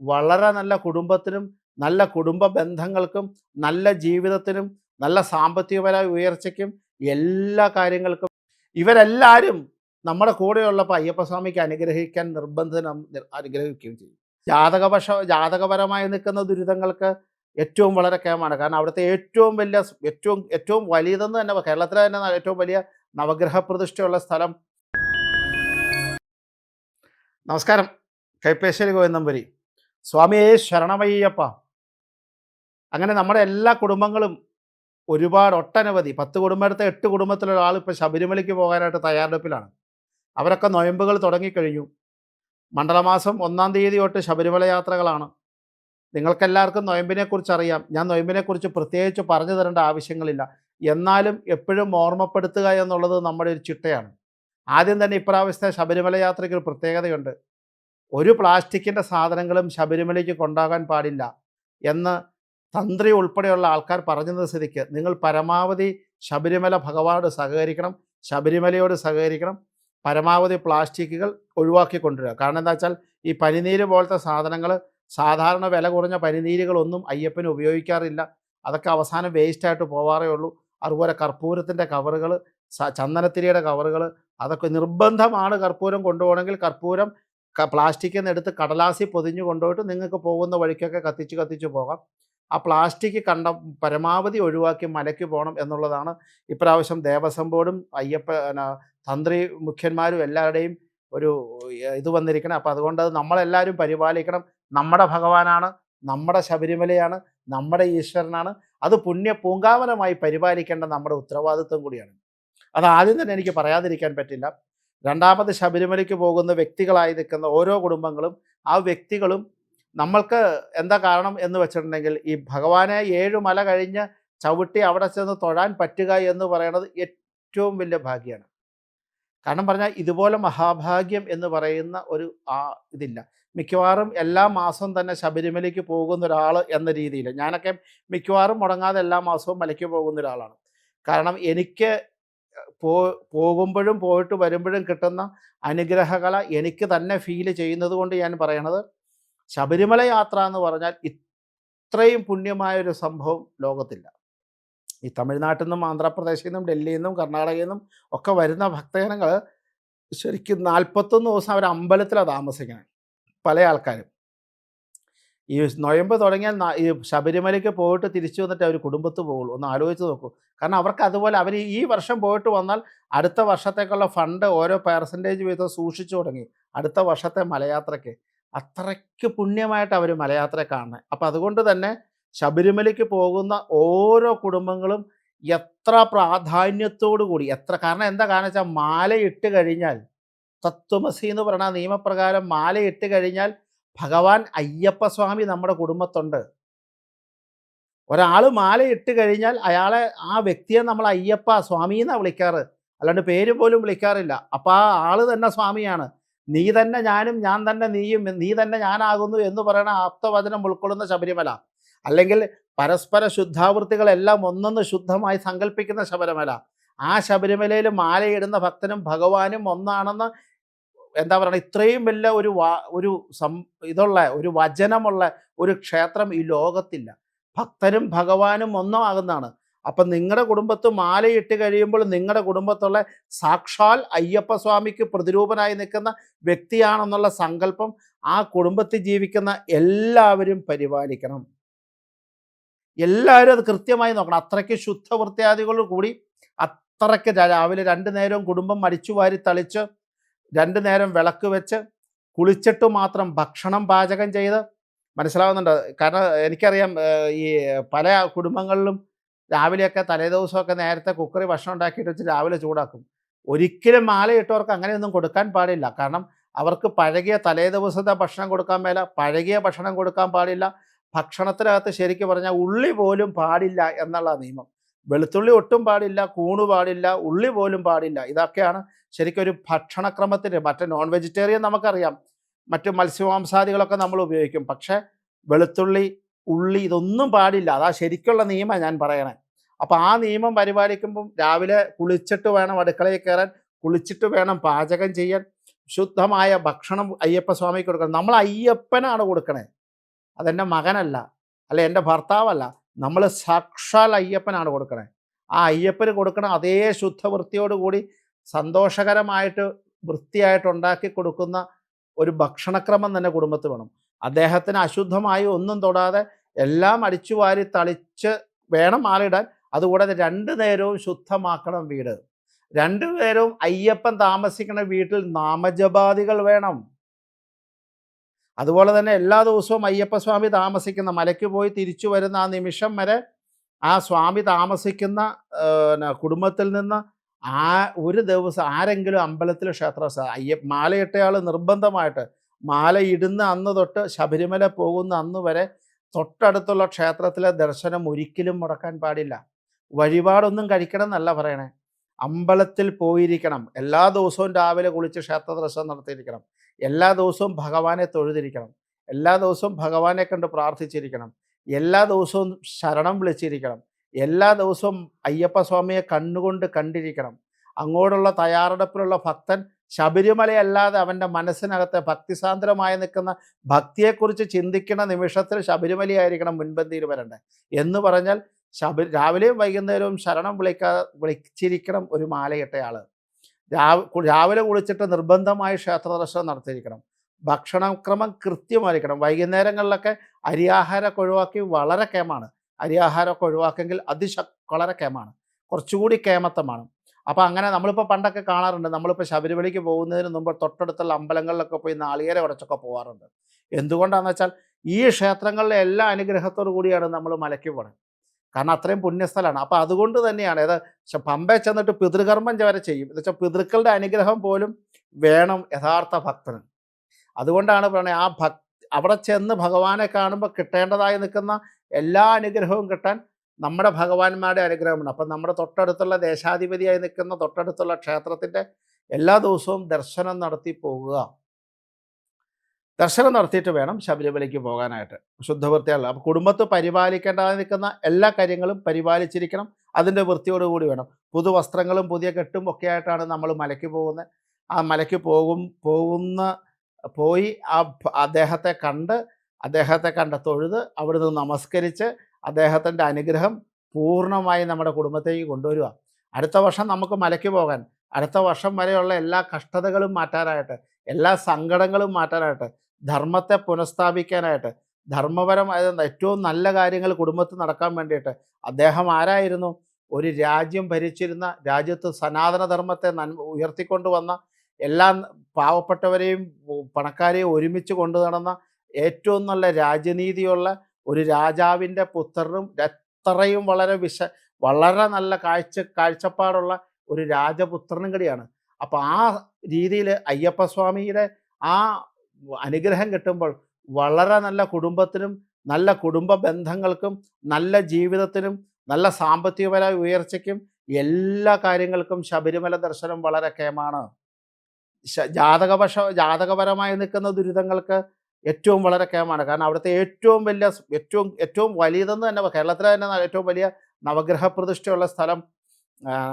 വളരെ നല്ല കുടുംബത്തിനും നല്ല കുടുംബ ബന്ധങ്ങൾക്കും നല്ല ജീവിതത്തിനും നല്ല സാമ്പത്തികപരമായ ഉയർച്ചയ്ക്കും എല്ലാ കാര്യങ്ങൾക്കും. ഇവരെല്ലാവരും നമ്മുടെ കൂടെയുള്ളപ്പോൾ അയ്യപ്പസ്വാമിക്ക് അനുഗ്രഹിക്കാൻ നിർബന്ധനം അനുഗ്രഹിക്കുകയും ചെയ്യും. ജാതകപക്ഷ ജാതകപരമായി നിൽക്കുന്ന ദുരിതങ്ങൾക്ക് ഏറ്റവും വളരെ കേമാണ് കാരണം അവിടുത്തെ ഏറ്റവും വലിയ ഏറ്റവും ഏറ്റവും വലിയതെന്ന് തന്നെ കേരളത്തിലെ തന്നെ ഏറ്റവും വലിയ നവഗ്രഹ പ്രതിഷ്ഠയുള്ള സ്ഥലം. നമസ്കാരം. കൈപ്പേശ്വരി ഗോവിന്ദമ്പരി സ്വാമിയെ ശരണമയ്യപ്പ. അങ്ങനെ നമ്മുടെ എല്ലാ കുടുംബങ്ങളും ഒരുപാട് ഒട്ടനവധി പത്ത് കുടുംബത്തെ എട്ട് കുടുംബത്തിലൊരാൾ ഇപ്പോൾ ശബരിമലയ്ക്ക് പോകാനായിട്ട് തയ്യാറെടുപ്പിലാണ്. അവരൊക്കെ നൊയമ്പുകൾ തുടങ്ങിക്കഴിഞ്ഞു. മണ്ഡലമാസം ഒന്നാം തീയതി തൊട്ട് ശബരിമല യാത്രകളാണ്. നിങ്ങൾക്കെല്ലാവർക്കും നൊയമ്പിനെക്കുറിച്ച് അറിയാം. ഞാൻ നൊയമ്പിനെക്കുറിച്ച് പ്രത്യേകിച്ച് പറഞ്ഞു തരേണ്ട ആവശ്യങ്ങളില്ല. എന്നാലും എപ്പോഴും ഓർമ്മപ്പെടുത്തുക എന്നുള്ളത് നമ്മുടെ ഒരു ചിട്ടയാണ്. ആദ്യം തന്നെ ഇപ്രാവശ്യത്തെ ശബരിമല യാത്രയ്ക്ക് ഒരു പ്രത്യേകതയുണ്ട്. ഒരു പ്ലാസ്റ്റിക്കിന്റെ സാധനങ്ങളും ശബരിമലയ്ക്ക് കൊണ്ടാകാൻ പാടില്ല എന്ന് തന്ത്രി ഉൾപ്പെടെയുള്ള ആൾക്കാർ പറഞ്ഞത് സ്ഥിതിക്ക്. നിങ്ങൾ പരമാവധി ശബരിമല ഭഗവാനോട് സഹകരിക്കണം ശബരിമലയോട് സഹകരിക്കണം പരമാവധി പ്ലാസ്റ്റിക്കുകൾ ഒഴിവാക്കി കൊണ്ടുവരിക. കാരണം എന്താ വെച്ചാൽ ഈ പനിനീര് പോലത്തെ സാധനങ്ങൾ സാധാരണ വില കുറഞ്ഞ പനിനീരുകളൊന്നും അയ്യപ്പന് ഉപയോഗിക്കാറില്ല. അതൊക്കെ അവസാനം വേസ്റ്റായിട്ട് പോവാറേ ഉള്ളൂ. അതുപോലെ കർപ്പൂരത്തിന്റെ കവറുകൾ ചന്ദനത്തിരിയുടെ കവറുകൾ അതൊക്കെ നിർബന്ധമാണ് കർപ്പൂരം കൊണ്ടുപോകണമെങ്കിൽ കർപ്പൂരം പ്ലാസ്റ്റിക്കിൽ നിന്ന് എടുത്ത് കടലാസി പൊതിഞ്ഞു കൊണ്ടുപോയിട്ട് നിങ്ങൾക്ക് പോകുന്ന വഴിക്കൊക്കെ കത്തിച്ച് കത്തിച്ച് പോകാം. ആ പ്ലാസ്റ്റിക് കണ്ട പരമാവധി ഒഴിവാക്കി മലയ്ക്ക് പോകണം എന്നുള്ളതാണ് ഇപ്രാവശ്യം ദേവസ്വം ബോർഡും അയ്യപ്പ തന്ത്രി മുഖ്യന്മാരും എല്ലാവരുടെയും ഒരു ഇത് വന്നിരിക്കണം. അപ്പം അതുകൊണ്ട് അത് നമ്മളെല്ലാവരും പരിപാലിക്കണം. നമ്മുടെ ഭഗവാനാണ് നമ്മുടെ ശബരിമലയാണ് നമ്മുടെ ഈശ്വരനാണ്. അത് പുണ്യ പൂങ്കാവനമായി പരിപാലിക്കേണ്ട നമ്മുടെ ഉത്തരവാദിത്വം കൂടിയാണ്. അത് ആദ്യം തന്നെ എനിക്ക് പറയാതിരിക്കാൻ പറ്റില്ല. രണ്ടാമത് ശബരിമലയ്ക്ക് പോകുന്ന വ്യക്തികളായി നിൽക്കുന്ന ഓരോ കുടുംബങ്ങളും ആ വ്യക്തികളും നമ്മൾക്ക് എന്താ കാരണം എന്ന് വെച്ചിട്ടുണ്ടെങ്കിൽ ഈ ഭഗവാനെ ഏഴ് മല കഴിഞ്ഞ് ചവിട്ടി അവിടെ ചെന്ന് തൊഴാൻ പറ്റുക എന്ന് പറയുന്നത് ഏറ്റവും വലിയ ഭാഗ്യമാണ് കാരണം പറഞ്ഞാൽ ഇതുപോലെ മഹാഭാഗ്യം എന്ന് പറയുന്ന ഒരു ആ ഇതില്ല. മിക്കവാറും എല്ലാ മാസവും തന്നെ ശബരിമലയ്ക്ക് പോകുന്ന ഒരാൾ എന്ന രീതിയിൽ ഞാനൊക്കെ മിക്കവാറും മുടങ്ങാതെ എല്ലാ മാസവും മലയ്ക്ക് പോകുന്ന ഒരാളാണ്. കാരണം എനിക്ക് പോ പോകുമ്പോഴും പോയിട്ട് വരുമ്പോഴും കിട്ടുന്ന അനുഗ്രഹകല എനിക്ക് തന്നെ ഫീൽ ചെയ്യുന്നത് കൊണ്ട് ഞാൻ പറയണത്. ശബരിമല യാത്ര എന്ന് പറഞ്ഞാൽ ഇത്രയും പുണ്യമായൊരു സംഭവം ലോകത്തില്ല. ഈ തമിഴ്നാട്ടിൽ നിന്നും ആന്ധ്രാപ്രദേശിൽ നിന്നും ഡൽഹിയിൽ നിന്നും കർണാടകയിൽ നിന്നും ഒക്കെ വരുന്ന ഭക്തജനങ്ങൾ ശരിക്കും നാൽപ്പത്തൊന്ന് ദിവസം അവർ അമ്പലത്തിലാണ് താമസിക്കുന്നത് പല ആൾക്കാരും. ഈ നൊയമ്പ് തുടങ്ങിയാൽ ഈ ശബരിമലയ്ക്ക് പോയിട്ട് തിരിച്ചു വന്നിട്ട് അവർ കുടുംബത്ത് പോകുള്ളൂ. ഒന്ന് ആലോചിച്ച് നോക്കൂ. കാരണം അവർക്ക് അതുപോലെ അവർ ഈ വർഷം പോയിട്ട് വന്നാൽ അടുത്ത വർഷത്തേക്കുള്ള ഫണ്ട് ഓരോ പെർസെന്റേജ് വീതം സൂക്ഷിച്ചു തുടങ്ങി. അടുത്ത വർഷത്തെ മലയാത്രയ്ക്ക്. അത്രയ്ക്ക് പുണ്യമായിട്ട് അവർ മലയാത്ര കാണുന്നത് അപ്പം അതുകൊണ്ട് തന്നെ ശബരിമലയ്ക്ക് പോകുന്ന ഓരോ കുടുംബങ്ങളും എത്ര പ്രാധാന്യത്തോടു കൂടി എത്ര കാരണം എന്താ കാരണം വെച്ചാൽ മാലയിട്ട് കഴിഞ്ഞാൽ തത്വമസി എന്ന് പറഞ്ഞ നിയമപ്രകാരം മാലയിട്ട് കഴിഞ്ഞാൽ ഭഗവാൻ അയ്യപ്പസ്വാമി നമ്മുടെ കുടുംബത്തുണ്ട്. ഒരാൾ മാല ഇട്ട് കഴിഞ്ഞാൽ അയാളെ ആ വ്യക്തിയെ നമ്മൾ അയ്യപ്പ സ്വാമി എന്നാണ് വിളിക്കാറ്. അല്ലാണ്ട് പേര് പോലും വിളിക്കാറില്ല. അപ്പം ആ ആൾ തന്നെ സ്വാമിയാണ്. നീ തന്നെ ഞാനും ഞാൻ തന്നെ നീയും നീ തന്നെ ഞാനാകുന്നു എന്ന് പറയുന്ന ആപ്തവചനം ഉൾക്കൊള്ളുന്ന ശബരിമല. അല്ലെങ്കിൽ പരസ്പര ശുദ്ധാവൃത്തികളെല്ലാം ഒന്നൊന്ന് ശുദ്ധമായി സങ്കല്പിക്കുന്ന ശബരിമല. ആ ശബരിമലയിൽ മാലയിടുന്ന ഭക്തനും ഭഗവാനും ഒന്നാണെന്ന് എന്താ പറയുക ഇത്രയും വലിയ ഒരു വാ ഒരു സം ഇതുള്ള ഒരു വചനമുള്ള ഒരു ക്ഷേത്രം ഈ ലോകത്തില്ല. ഭക്തരും ഭഗവാനും ഒന്നാകുന്നതാണ്. അപ്പം നിങ്ങളുടെ കുടുംബത്ത് മാലയിട്ട് കഴിയുമ്പോൾ നിങ്ങളുടെ കുടുംബത്തുള്ള സാക്ഷാൽ അയ്യപ്പസ്വാമിക്ക് പ്രതിരൂപനായി നിൽക്കുന്ന വ്യക്തിയാണെന്നുള്ള സങ്കല്പം ആ കുടുംബത്തിൽ ജീവിക്കുന്ന എല്ലാവരും പരിപാലിക്കണം. എല്ലാവരും അത് കൃത്യമായി നോക്കണം. അത്രയ്ക്ക് ശുദ്ധവൃത്തിയാദികളോട് കൂടി അത്രയ്ക്ക് രാവിലെ രണ്ടു നേരവും കുടുംബം മടിച്ചു വാരി തളിച്ച് രണ്ട് നേരം വിളക്ക് വെച്ച് കുളിച്ചിട്ട് മാത്രം ഭക്ഷണം പാചകം ചെയ്ത് മനസ്സിലാവുന്നുണ്ട്. കാരണം എനിക്കറിയാം ഈ പല കുടുംബങ്ങളിലും രാവിലെയൊക്കെ തലേദിവസമൊക്കെ നേരത്തെ കുക്കറി ഭക്ഷണം ഉണ്ടാക്കിയിട്ട് വെച്ച് രാവിലെ ചൂടാക്കും. ഒരിക്കലും മാലയിട്ടവർക്ക് അങ്ങനെയൊന്നും കൊടുക്കാൻ പാടില്ല. കാരണം അവർക്ക് പഴകിയ തലേദിവസത്തെ ഭക്ഷണം കൊടുക്കാൻ മേല പഴകിയ ഭക്ഷണം കൊടുക്കാൻ പാടില്ല. ഭക്ഷണത്തിനകത്ത് ശരിക്കും പറഞ്ഞാൽ ഉള്ളി പോലും പാടില്ല എന്നുള്ള നിയമം. വെളുത്തുള്ളി ഒട്ടും പാടില്ല കൂണ് പാടില്ല ഉള്ളി പോലും പാടില്ല. ഇതൊക്കെയാണ് ശരിക്കും ഒരു ഭക്ഷണക്രമത്തിന് മറ്റേ നോൺ വെജിറ്റേറിയൻ നമുക്കറിയാം. മറ്റു മത്സ്യമാംസാദികളൊക്കെ നമ്മൾ ഉപയോഗിക്കും. പക്ഷേ വെളുത്തുള്ളി ഉള്ളി ഇതൊന്നും പാടില്ല. അതാ ശരിക്കുള്ള നിയമം ഞാൻ പറയണേ. അപ്പോൾ ആ നിയമം പരിപാലിക്കുമ്പം രാവിലെ കുളിച്ചിട്ട് വേണം അടുക്കളയിൽ കയറാൻ. കുളിച്ചിട്ട് വേണം പാചകം ചെയ്യാൻ. ശുദ്ധമായ ഭക്ഷണം അയ്യപ്പ സ്വാമിക്ക് കൊടുക്കണം. നമ്മൾ അയ്യപ്പനാണ് കൊടുക്കണേ. അതെന്റെ മകനല്ല. അല്ലെ എന്റെ ഭർത്താവല്ല. നമ്മൾ സാക്ഷാൽ അയ്യപ്പനാണ് കൊടുക്കണേ. ആ അയ്യപ്പന് കൊടുക്കണ അതേ ശുദ്ധവൃത്തിയോടുകൂടി സന്തോഷകരമായിട്ട് വൃത്തിയായിട്ട് ഉണ്ടാക്കി കൊടുക്കുന്ന ഒരു ഭക്ഷണക്രമം തന്നെ കുടുംബത്തിൽ വേണം. അദ്ദേഹത്തിന് അശുദ്ധമായി ഒന്നും തൊടാതെ എല്ലാം അടിച്ചു വാരി തളിച്ച് വേണം ആളിടാൻ അതുകൂടാതെ രണ്ടു നേരവും ശുദ്ധമാക്കണം വീട്. രണ്ടു നേരവും അയ്യപ്പൻ താമസിക്കുന്ന വീട്ടിൽ നാമജപാദികൾ വേണം. അതുപോലെ തന്നെ എല്ലാ ദിവസവും അയ്യപ്പസ്വാമി താമസിക്കുന്ന മലയ്ക്ക് പോയി തിരിച്ചു വരുന്ന ആ നിമിഷം വരെ ആ സ്വാമി താമസിക്കുന്ന കുടുംബത്തിൽ നിന്ന് ആ ഒരു ദിവസം ആരെങ്കിലും അമ്പലത്തിൽ ക്ഷേത്ര അയ്യ മാലയിട്ടയാൾ നിർബന്ധമായിട്ട് മാല ഇടുന്ന അന്ന് തൊട്ട് ശബരിമല പോകുന്ന അന്ന് വരെ തൊട്ടടുത്തുള്ള ക്ഷേത്രത്തിലെ ദർശനം ഒരിക്കലും മുടക്കാൻ പാടില്ല. വഴിപാടൊന്നും കഴിക്കണം എന്നല്ല പറയണേ. അമ്പലത്തിൽ പോയിരിക്കണം. എല്ലാ ദിവസവും രാവിലെ കുളിച്ച് ക്ഷേത്ര ദർശനം നടത്തിയിരിക്കണം. എല്ലാ ദിവസവും ഭഗവാനെ തൊഴുതിരിക്കണം. എല്ലാ ദിവസവും ഭഗവാനെ കണ്ട് പ്രാർത്ഥിച്ചിരിക്കണം. എല്ലാ ദിവസവും ശരണം വിളിച്ചിരിക്കണം. എല്ലാ ദിവസവും അയ്യപ്പ സ്വാമിയെ കണ്ണുകൊണ്ട് കണ്ടിരിക്കണം. അങ്ങോട്ടുള്ള തയ്യാറെടുപ്പിലുള്ള ഭക്തൻ ശബരിമലയല്ലാതെ അവന്റെ മനസ്സിനകത്തെ ഭക്തിസാന്ദ്രമായി നിൽക്കുന്ന ഭക്തിയെക്കുറിച്ച് ചിന്തിക്കുന്ന നിമിഷത്തിൽ ശബരിമലയായിരിക്കണം മുൻപന്തിയിൽ വരണ്ടേ എന്ന് പറഞ്ഞാൽ ശബരി രാവിലെയും വൈകുന്നേരവും ശരണം വിളിക്കാ വിളിച്ചിരിക്കണം ഒരു മാലയിട്ടയാൾ. രാവിലെ കുളിച്ചിട്ട് നിർബന്ധമായി ക്ഷേത്ര ദർശനം നടത്തിയിരിക്കണം. ഭക്ഷണക്രമം കൃത്യമായിരിക്കണം. വൈകുന്നേരങ്ങളിലൊക്കെ അരിയാഹാരമൊക്കെ ഒഴിവാക്കി വളരെ കേമാണ്. അരിയാഹാരമൊക്കെ ഒഴിവാക്കിയെങ്കിൽ അതിശ വളരെ കേമാണ്. കുറച്ചുകൂടി കേമത്തമാണ് അപ്പോൾ അങ്ങനെ നമ്മളിപ്പോൾ പണ്ടൊക്കെ കാണാറുണ്ട്. നമ്മളിപ്പോൾ ശബരിമലയ്ക്ക് പോകുന്നതിന് മുമ്പ് തൊട്ടടുത്തുള്ള അമ്പലങ്ങളിലൊക്കെ പോയി നാളികേര ഉടച്ചൊക്കെ പോകാറുണ്ട് എന്തുകൊണ്ടാണെന്ന് വെച്ചാൽ ഈ ക്ഷേത്രങ്ങളിലെ എല്ലാ അനുഗ്രഹത്തോടു കൂടിയാണ് നമ്മൾ മലയ്ക്ക് പോകണം കാരണം അത്രയും പുണ്യസ്ഥലമാണ് അപ്പോൾ അതുകൊണ്ട് തന്നെയാണ്. ഏത് പമ്പയെ ചെന്നിട്ട് പിതൃകർമ്മം വരെ ചെയ്യും. എന്ന് വെച്ചാൽ പിതൃക്കളുടെ അനുഗ്രഹം പോലും വേണം യഥാർത്ഥ ഭക്തന്. അതുകൊണ്ടാണ് പറയുന്നത് ആ ഭക് അവിടെ ചെന്ന് ഭഗവാനെ കാണുമ്പോൾ കിട്ടേണ്ടതായി നിൽക്കുന്ന എല്ലാ അനുഗ്രഹവും കിട്ടാൻ നമ്മുടെ ഭഗവാന്മാരുടെ അനുഗ്രഹമാണ്. അപ്പം നമ്മുടെ തൊട്ടടുത്തുള്ള ദേശാധിപതിയായി നിൽക്കുന്ന തൊട്ടടുത്തുള്ള ക്ഷേത്രത്തിന്റെ എല്ലാ ദിവസവും ദർശനം നടത്തി പോകുക ദർശനം നടത്തിയിട്ട് വേണം ശബരിമലയ്ക്ക് പോകാനായിട്ട്. ശുദ്ധവൃത്തിയുള്ള അപ്പോൾ കുടുംബത്ത് പരിപാലിക്കേണ്ടതായി നിൽക്കുന്ന എല്ലാ കാര്യങ്ങളും പരിപാലിച്ചിരിക്കണം. അതിന്റെ വൃത്തിയോടുകൂടി വേണം. പുതുവസ്ത്രങ്ങളും പുതിയ കെട്ടും ഒക്കെ ആയിട്ടാണ് നമ്മൾ മലയ്ക്ക് പോകുന്നത്. ആ മലയ്ക്ക് പോകും പോകുന്ന പോയി ആ അദ്ദേഹത്തെ കണ്ട് അദ്ദേഹത്തെ കണ്ട തൊഴുത് അവിടുന്ന് നമസ്കരിച്ച് അദ്ദേഹത്തിന്റെ അനുഗ്രഹം പൂർണമായി നമ്മുടെ കുടുംബത്തേക്ക് കൊണ്ടുവരിക. അടുത്ത വർഷം നമുക്ക് മലയ്ക്ക് പോകാൻ. അടുത്ത വർഷം വരെയുള്ള എല്ലാ കഷ്ടതകളും മാറ്റാനായിട്ട് എല്ലാ സങ്കടങ്ങളും മാറ്റാനായിട്ട് ധർമ്മത്തെ പുനഃസ്ഥാപിക്കാനായിട്ട് ധർമ്മപരമായ ഏറ്റവും നല്ല കാര്യങ്ങൾ കുടുംബത്തിൽ നടക്കാൻ വേണ്ടിയിട്ട് അദ്ദേഹം ആരായിരുന്നു? ഒരു രാജ്യം ഭരിച്ചിരുന്ന രാജ്യത്ത് സനാതനധർമ്മത്തെ നന്മ ഉയർത്തിക്കൊണ്ടുവന്ന എല്ലാ പാവപ്പെട്ടവരെയും പണക്കാരെയും ഒരുമിച്ച് കൊണ്ടു നടന്ന ഏറ്റവും നല്ല രാജനീതിയുള്ള ഒരു രാജാവിന്റെ പുത്രനും അത്രയും വളരെ വിശ വളരെ നല്ല കാഴ്ച കാഴ്ചപ്പാടുള്ള ഒരു രാജപുത്രനും കൂടിയാണ്. അപ്പോൾ ആ രീതിയിൽ അയ്യപ്പസ്വാമിയുടെ ആ അനുഗ്രഹം കിട്ടുമ്പോൾ വളരെ നല്ല കുടുംബത്തിനും നല്ല കുടുംബ ബന്ധങ്ങൾക്കും നല്ല ജീവിതത്തിനും നല്ല സാമ്പത്തികപരമായ ഉയർച്ചയ്ക്കും എല്ലാ കാര്യങ്ങൾക്കും ശബരിമല ദർശനം വളരെ കേമാണ്. ജാതകപക്ഷ ജാതകപരമായി നിൽക്കുന്ന ദുരിതങ്ങൾക്ക് ഏറ്റവും വളരെ കേമാണ്. കാരണം അവിടുത്തെ ഏറ്റവും വലിയ ഏറ്റവും ഏറ്റവും വലിയതെന്ന് തന്നെ കേരളത്തിലെ തന്നെ ഏറ്റവും വലിയ നവഗ്രഹ പ്രതിഷ്ഠയുള്ള സ്ഥലം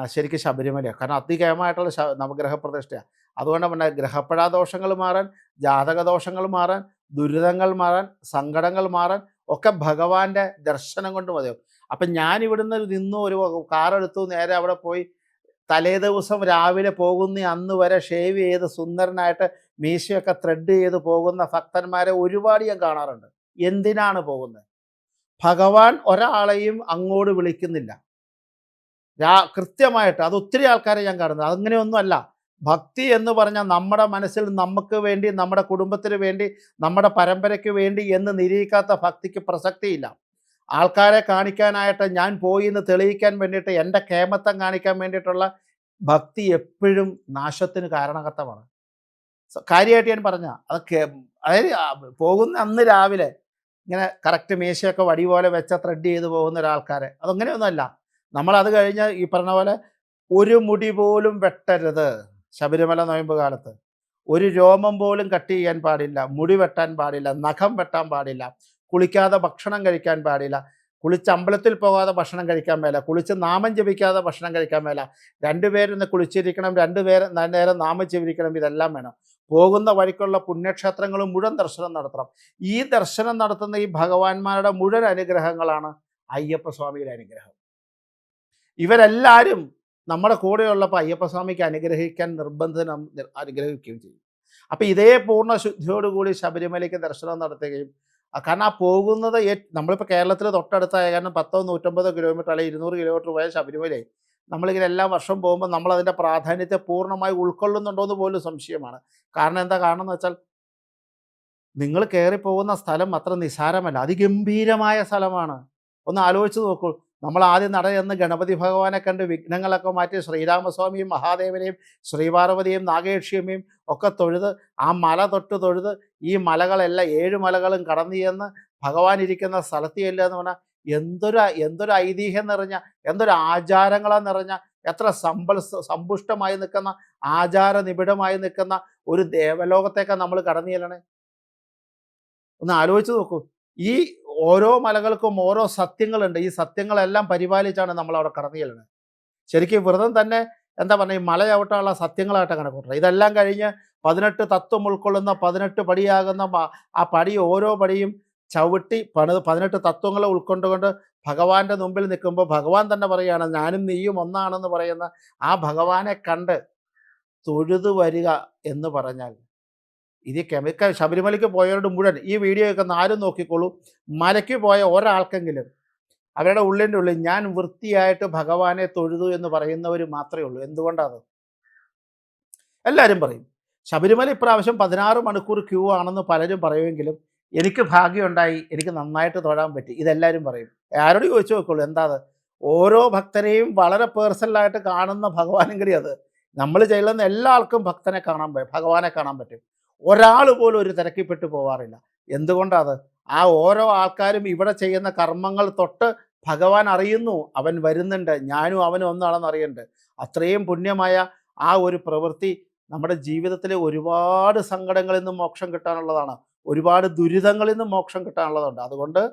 ശരിക്കും ശബരിമലയാണ് കാരണം അതികേമായിട്ടുള്ള നവഗ്രഹ പ്രതിഷ്ഠയാണ് അതുകൊണ്ട് പിന്നെ ഗ്രഹപ്പഴ ദോഷങ്ങൾ മാറാൻ ജാതക ദോഷങ്ങൾ മാറാൻ ദുരിതങ്ങൾ മാറാൻ സങ്കടങ്ങൾ മാറാൻ ഒക്കെ ഭഗവാന്റെ ദർശനം കൊണ്ട് മതിയാവും. അപ്പം ഞാൻ ഇവിടുന്ന് നിന്നു ഒരു കാറെടുത്തു നേരെ അവിടെ പോയി തലേ ദിവസം രാവിലെ പോകുന്ന അന്ന് വരെ ഷേവ് ചെയ്ത് സുന്ദരനായിട്ട് മീശയൊക്കെ ത്രെഡ് ചെയ്ത് പോകുന്ന ഭക്തന്മാരെ ഒരുപാട് ഞാൻ കാണാറുണ്ട്. എന്തിനാണ് പോകുന്നത്? ഭഗവാൻ ഒരാളെയും അങ്ങോട്ട് വിളിക്കുന്നില്ല. രാ കൃത്യമായിട്ട് അത് ഒത്തിരി ആൾക്കാരെ ഞാൻ കാണുന്നത് അങ്ങനെയൊന്നുമല്ല ഭക്തി എന്ന് പറഞ്ഞാൽ നമ്മുടെ മനസ്സിൽ നമുക്ക് വേണ്ടി നമ്മുടെ കുടുംബത്തിന് വേണ്ടി നമ്മുടെ പരമ്പരയ്ക്ക് വേണ്ടി എന്ന് നിരീക്കാത്ത ഭക്തിക്ക് പ്രസക്തിയില്ല. ആൾക്കാരെ കാണിക്കാനായിട്ട് ഞാൻ പോയി എന്ന് തെളിയിക്കാൻ വേണ്ടിയിട്ട് എന്റെ കേമത്തം കാണിക്കാൻ വേണ്ടിയിട്ടുള്ള ഭക്തി എപ്പോഴും നാശത്തിന് കാരണകത്തമാണ് കാര്യമായിട്ട് ഞാൻ പറഞ്ഞ അത് അതായത് പോകുന്ന അന്ന് രാവിലെ ഇങ്ങനെ കറക്റ്റ് മേശയൊക്കെ വടി പോലെ വെച്ച ത്രെഡ് ചെയ്ത് പോകുന്ന ഒരാൾക്കാരെ. അതങ്ങനെയൊന്നുമല്ല. നമ്മൾ അത് കഴിഞ്ഞ് ഈ പറഞ്ഞ പോലെ ഒരു മുടി പോലും വെട്ടരുത് ശബരിമല നോയമ്പ് കാലത്ത്. ഒരു രോമം പോലും കട്ട് ചെയ്യാൻ പാടില്ല മുടി വെട്ടാൻ പാടില്ല നഖം വെട്ടാൻ പാടില്ല കുളിക്കാതെ ഭക്ഷണം കഴിക്കാൻ പാടില്ല കുളിച്ച് അമ്പലത്തിൽ പോകാതെ ഭക്ഷണം കഴിക്കാൻ മേല കുളിച്ച് നാമം ജപിക്കാതെ ഭക്ഷണം കഴിക്കാൻ മേല രണ്ടുപേരൊന്ന് കുളിച്ചിരിക്കണം രണ്ടുപേരും നേരം നാമം ജപിക്കണം ഇതെല്ലാം വേണം. പോകുന്ന വഴിക്കുള്ള പുണ്യക്ഷേത്രങ്ങളും മുഴുവൻ ദർശനം നടത്തണം. ഈ ദർശനം നടത്തുന്ന ഈ ഭഗവാന്മാരുടെ മുഴുവൻ അനുഗ്രഹങ്ങളാണ് അയ്യപ്പ സ്വാമിയുടെ അനുഗ്രഹം. ഇവരെല്ലാവരും നമ്മുടെ കൂടെയുള്ളപ്പോൾ അയ്യപ്പസ്വാമിക്ക് അനുഗ്രഹിക്കാൻ നിർബന്ധനം നിർ- അനുഗ്രഹിക്കുകയും ചെയ്യും. അപ്പോൾ ഇതേ പൂർണ ശുദ്ധിയോടുകൂടി ശബരിമലയ്ക്ക് ദർശനം നടത്തുകയും കാരണം ആ പോകുന്നത് നമ്മളിപ്പോൾ കേരളത്തിൽ തൊട്ടടുത്തായ കാരണം പത്തോ നൂറ്റമ്പതോ കിലോമീറ്റർ അല്ലെങ്കിൽ ഇരുന്നൂറ് കിലോമീറ്റർ പോയ ശബരിമലയെ നമ്മളിങ്ങനെ എല്ലാ വർഷം പോകുമ്പോൾ നമ്മൾ അതിന്റെ പ്രാധാന്യത്തെ പൂർണമായി ഉൾക്കൊള്ളുന്നുണ്ടോ എന്ന് പോലും സംശയമാണ്. കാരണം എന്താ കാരണം എന്ന് വെച്ചാൽ നിങ്ങൾ കയറി പോകുന്ന സ്ഥലം അത്ര നിസാരമല്ല അതിഗംഭീരമായ സ്ഥലമാണ്. ഒന്ന് ആലോചിച്ച് നോക്കൂ. നമ്മൾ ആദ്യം നട ചെന്ന് ഗണപതി ഭഗവാനെ കണ്ട് വിഘ്നങ്ങളൊക്കെ മാറ്റി ശ്രീരാമസ്വാമിയും മഹാദേവനെയും ശ്രീപാർവതിയും നാഗേക്ഷിയമ്മയും ഒക്കെ തൊഴുത് ആ മല തൊട്ട് തൊഴുത് ഈ മലകളെല്ലാം ഏഴ് മലകളും കടന്നു ചെന്ന് ഭഗവാൻ ഇരിക്കുന്ന സ്ഥലത്ത് ചെല്ലുക എന്ന് പറഞ്ഞാൽ എന്തൊരു എന്തൊരു ഐതിഹ്യം നിറഞ്ഞ എന്തൊരു ആചാരങ്ങളാ നിറഞ്ഞ എത്ര സമ്പൽ സമ്പുഷ്ടമായി നിൽക്കുന്ന ആചാര നിബിഡമായി നിൽക്കുന്ന ഒരു ദേവലോകത്തേക്കാണ് നമ്മൾ കടന്നു ചെല്ലണേ. ഒന്ന് ആലോചിച്ച് നോക്കൂ. ഈ ഓരോ മലകൾക്കും ഓരോ സത്യങ്ങളുണ്ട്. ഈ സത്യങ്ങളെല്ലാം പരിപാലിച്ചാണ് നമ്മൾ അവിടെ കടന്നു ചെല്ലുന്നത് ശരിക്കും വ്രതം തന്നെ എന്താ പറയുക ഈ മല ചവിട്ടാനുള്ള സത്യങ്ങളായിട്ട് കണക്കൂട്ടുന്നത് ഇതെല്ലാം കഴിഞ്ഞ് പതിനെട്ട് തത്വം ഉൾക്കൊള്ളുന്ന പതിനെട്ട് പടിയാകുന്ന ആ പടി ഓരോ പടിയും ചവിട്ടി പണിത് പതിനെട്ട് തത്വങ്ങൾ ഉൾക്കൊണ്ടുകൊണ്ട് ഭഗവാന്റെ മുമ്പിൽ നിൽക്കുമ്പോൾ ഭഗവാൻ തന്നെ പറയുകയാണ് ഞാനും നീയും ഒന്നാണെന്ന് പറയുന്ന ആ ഭഗവാനെ കണ്ട് തൊഴുതു വരിക എന്ന് പറഞ്ഞാൽ ഇത് കെമിക്കൽ ശബരിമലയ്ക്ക് പോയവരുടെ മുഴുവൻ ഈ വീഡിയോ ഒക്കെ ആരും നോക്കിക്കോളൂ. മലയ്ക്ക് പോയ ഒരാൾക്കെങ്കിലും അവരുടെ ഉള്ളിന്റെ ഉള്ളിൽ ഞാൻ വൃത്തിയായിട്ട് ഭഗവാനെ തൊഴുതു എന്ന് പറയുന്നവർ മാത്രമേ ഉള്ളൂ. എന്തുകൊണ്ടാണ്? എല്ലാവരും പറയും ശബരിമല ഇപ്രാവശ്യം പതിനാറ് മണിക്കൂർ ക്യൂ ആണെന്ന് പലരും പറയുമെങ്കിലും എനിക്ക് ഭാഗ്യമുണ്ടായി എനിക്ക് നന്നായിട്ട് തൊഴാൻ പറ്റി. ഇതെല്ലാവരും പറയും. ആരോട് ചോദിച്ചു നോക്കുള്ളൂ എന്താ ഓരോ ഭക്തനെയും വളരെ പേഴ്സണലായിട്ട് കാണുന്ന ഭഗവാനും കൂടി അത്. നമ്മൾ ചെയ്യുന്ന എല്ലാ ആൾക്കും ഭക്തനെ കാണാൻ പറ്റും ഭഗവാനെ കാണാൻ പറ്റും. ഒരാൾ പോലും ഒരു തിരക്കിപ്പെട്ടു പോവാറില്ല. എന്തുകൊണ്ടാണ് ആ ഓരോ ആൾക്കാരും ഇവിടെ ചെയ്യുന്ന കർമ്മങ്ങൾ തൊട്ട് ഭഗവാൻ അറിയുന്നു. അവൻ വരുന്നുണ്ട്. ഞാനും അവനും ഒന്നാണെന്ന് അറിയുന്നുണ്ട്. അത്രയും പുണ്യമായ ആ ഒരു പ്രവൃത്തി നമ്മുടെ ജീവിതത്തിലെ ഒരുപാട് സങ്കടങ്ങളിൽ നിന്നും മോക്ഷം കിട്ടാനുള്ളതാണ്. ഒരുപാട് ദുരിതങ്ങളിൽ നിന്നും മോക്ഷം കിട്ടാനുള്ളതുണ്ട്. അതുകൊണ്ട്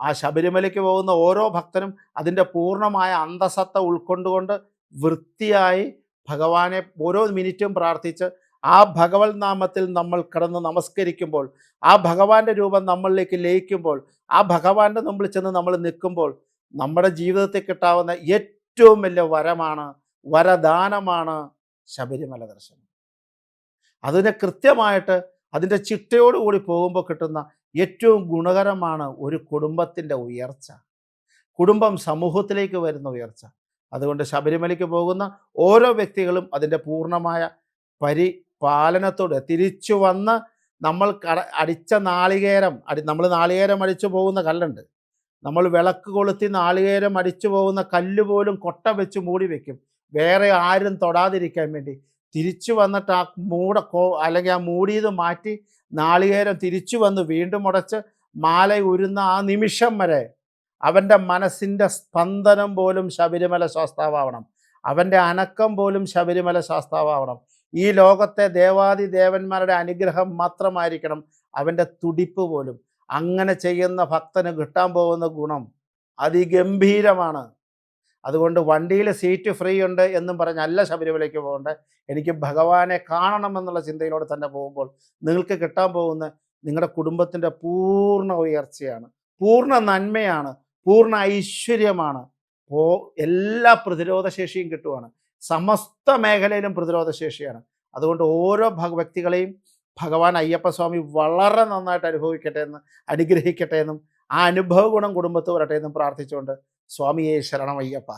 ആ ശബരിമലയ്ക്ക് പോകുന്ന ഓരോ ഭക്തനും അതിന്റെ പൂർണമായ അന്തസത്ത ഉൾക്കൊണ്ടുകൊണ്ട് വൃത്തിയായി ഭഗവാനെ ഓരോ മിനിറ്റും പ്രാർത്ഥിച്ച് ആ ഭഗവത് നാമത്തിൽ നമ്മൾ കിടന്ന് നമസ്കരിക്കുമ്പോൾ ആ ഭഗവാന്റെ രൂപം നമ്മളിലേക്ക് ലയിക്കുമ്പോൾ ആ ഭഗവാന്റെ മുമ്പിൽ ചെന്ന് നമ്മൾ നിൽക്കുമ്പോൾ നമ്മുടെ ജീവിതത്തിൽ കിട്ടാവുന്ന ഏറ്റവും വലിയ വരമാണ് വരദാനമാണ് ശബരിമല ദർശനം. അതിനെ കൃത്യമായിട്ട് അതിന്റെ ചിട്ടയോടുകൂടി പോകുമ്പോൾ കിട്ടുന്ന ഏറ്റവും ഗുണകരമാണ് ഒരു കുടുംബത്തിന്റെ ഉയർച്ച. കുടുംബം സമൂഹത്തിലേക്ക് വരുന്ന ഉയർച്ച. അതുകൊണ്ട് ശബരിമലയ്ക്ക് പോകുന്ന ഓരോ വ്യക്തികളും അതിന്റെ പൂർണമായ പരിപാലനത്തോടെ തിരിച്ചു വന്ന് നമ്മൾ കട അടിച്ച നാളികേരം അടി നമ്മൾ നാളികേരം അടിച്ചു പോകുന്ന കല്ലുണ്ട്. നമ്മൾ വിളക്ക് കൊളുത്തി നാളികേരം അടിച്ചു പോകുന്ന കല്ല് പോലും കൊട്ട വെച്ച് മൂടി വെക്കും. വേറെ ആരും തൊടാതിരിക്കാൻ വേണ്ടി. തിരിച്ചു വന്നിട്ട് ആ മൂട കോ അല്ലെങ്കിൽ ആ മൂടിയത് മാറ്റി നാളികേരം തിരിച്ചു വന്ന് വീണ്ടും ഉടച്ച് മാല ഉരുന്ന ആ നിമിഷം വരെ അവന്റെ മനസ്സിന്റെ സ്പന്ദനം പോലും ശബരിമല ശാസ്താവണം അവന്റെ അനക്കം പോലും ശബരിമല ശാസ്താവണം ഈ ലോകത്തെ ദേവാദി ദേവന്മാരുടെ അനുഗ്രഹം മാത്രമായിരിക്കണം അവന്റെ തുടിപ്പ് പോലും. അങ്ങനെ ചെയ്യുന്ന ഭക്തന് കിട്ടാൻ പോകുന്ന ഗുണം അതിഗംഭീരമാണ്. അതുകൊണ്ട് വണ്ടിയിൽ സീറ്റ് ഫ്രീ ഉണ്ട് എന്നും പറഞ്ഞല്ല ശബരിമലയ്ക്ക് പോകേണ്ടത്. എനിക്ക് ഭഗവാനെ കാണണമെന്നുള്ള ചിന്തയിലൂടെ തന്നെ പോകുമ്പോൾ നിങ്ങൾക്ക് കിട്ടാൻ പോകുന്ന നിങ്ങളുടെ കുടുംബത്തിന്റെ പൂർണ ഉയർച്ചയാണ്. പൂർണ നന്മയാണ്. പൂർണ ഐശ്വര്യമാണ്. പോ എല്ലാ പ്രതിരോധ ശേഷിയും കിട്ടുവാണ്. സമസ്ത മേഖലയിലും പ്രതിരോധ ശേഷിയാണ്. അതുകൊണ്ട് ഓരോ വ്യക്തികളെയും ഭഗവാൻ അയ്യപ്പസ്വാമി വളരെ നന്നായിട്ട് അനുഭവിക്കട്ടെ എന്ന് അനുഗ്രഹിക്കട്ടെ എന്നും ആ അനുഭവ ഗുണം കുടുംബത്ത് വരട്ടെ എന്നും പ്രാർത്ഥിച്ചുകൊണ്ട് സ്വാമിയെ ശരണം അയ്യപ്പ.